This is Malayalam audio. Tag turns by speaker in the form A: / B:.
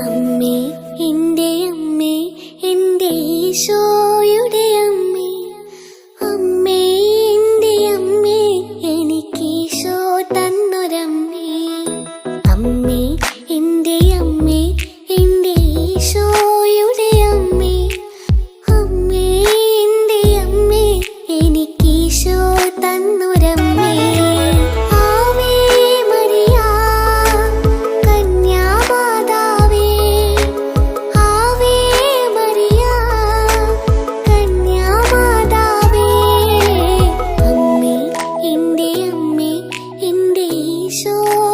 A: അമ്മേ എന്റെ അമ്മേ എന്റെ ഈശോയുടെ 想我